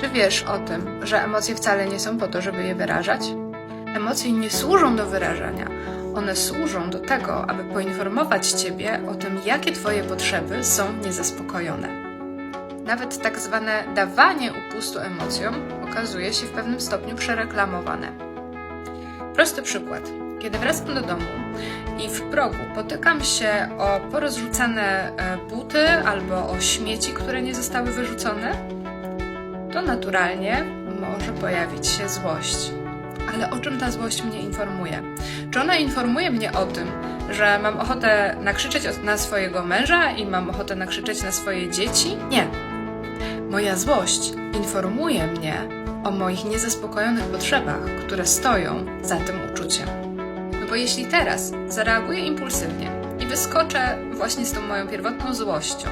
Czy wiesz o tym, że emocje wcale nie są po to, żeby je wyrażać? Emocje nie służą do wyrażania. One służą do tego, aby poinformować Ciebie o tym, jakie Twoje potrzeby są niezaspokojone. Nawet tak zwane dawanie upustu emocjom okazuje się w pewnym stopniu przereklamowane. Prosty przykład. Kiedy wracam do domu i w progu potykam się o porozrzucane e, buty albo o śmieci, które nie zostały wyrzucone, to naturalnie może pojawić się złość. Ale o czym ta złość mnie informuje? Czy ona informuje mnie o tym, że mam ochotę nakrzyczeć na swojego męża i mam ochotę nakrzyczeć na swoje dzieci? Nie. Moja złość informuje mnie o moich niezaspokojonych potrzebach, które stoją za tym uczuciem. No bo jeśli teraz zareaguję impulsywnie i wyskoczę właśnie z tą moją pierwotną złością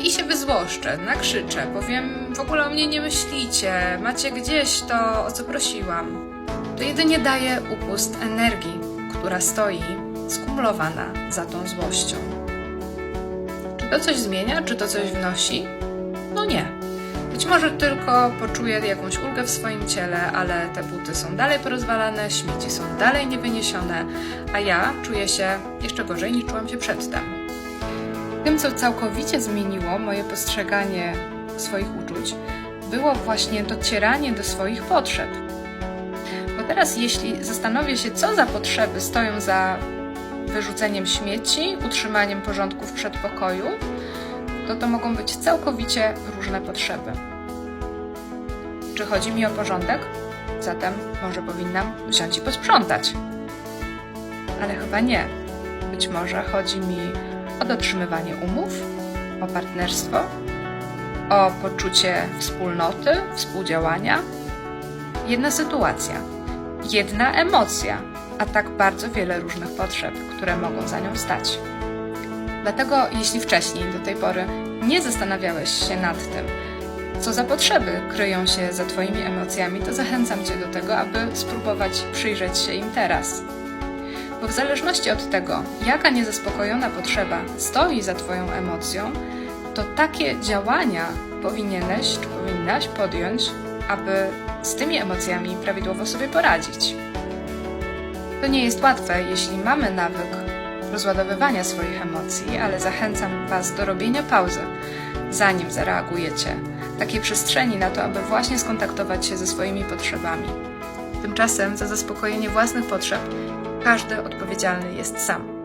i się wyzłoszczę, nakrzyczę, powiem w ogóle o mnie nie myślicie, macie gdzieś to, o co prosiłam, to jedynie daję upust energii, która stoi skumulowana za tą złością. Czy to coś zmienia, czy to coś wnosi? No nie. Być może tylko poczuję jakąś ulgę w swoim ciele, ale te buty są dalej porozwalane, śmieci są dalej niewyniesione, a ja czuję się jeszcze gorzej niż czułam się przedtem. Tym, co całkowicie zmieniło moje postrzeganie swoich uczuć, było właśnie docieranie do swoich potrzeb. Bo teraz, jeśli zastanowię się, co za potrzeby stoją za wyrzuceniem śmieci, utrzymaniem porządku w przedpokoju, to to mogą być całkowicie różne potrzeby. Czy chodzi mi o porządek? Zatem może powinnam wziąć i posprzątać. Ale chyba nie. Być może chodzi mi o dotrzymywanie umów, o partnerstwo, o poczucie wspólnoty, współdziałania. Jedna sytuacja, jedna emocja, a tak bardzo wiele różnych potrzeb, które mogą za nią stać. Dlatego, jeśli wcześniej do tej pory nie zastanawiałeś się nad tym, co za potrzeby kryją się za Twoimi emocjami, to zachęcam Cię do tego, aby spróbować przyjrzeć się im teraz. Bo w zależności od tego, jaka niezaspokojona potrzeba stoi za Twoją emocją, to takie działania powinieneś czy powinnaś podjąć, aby z tymi emocjami prawidłowo sobie poradzić. To nie jest łatwe, jeśli mamy nawyk rozładowywania swoich emocji, ale zachęcam Was do robienia pauzy, zanim zareagujecie. Takiej przestrzeni na to, aby właśnie skontaktować się ze swoimi potrzebami. Tymczasem za zaspokojenie własnych potrzeb każdy odpowiedzialny jest sam.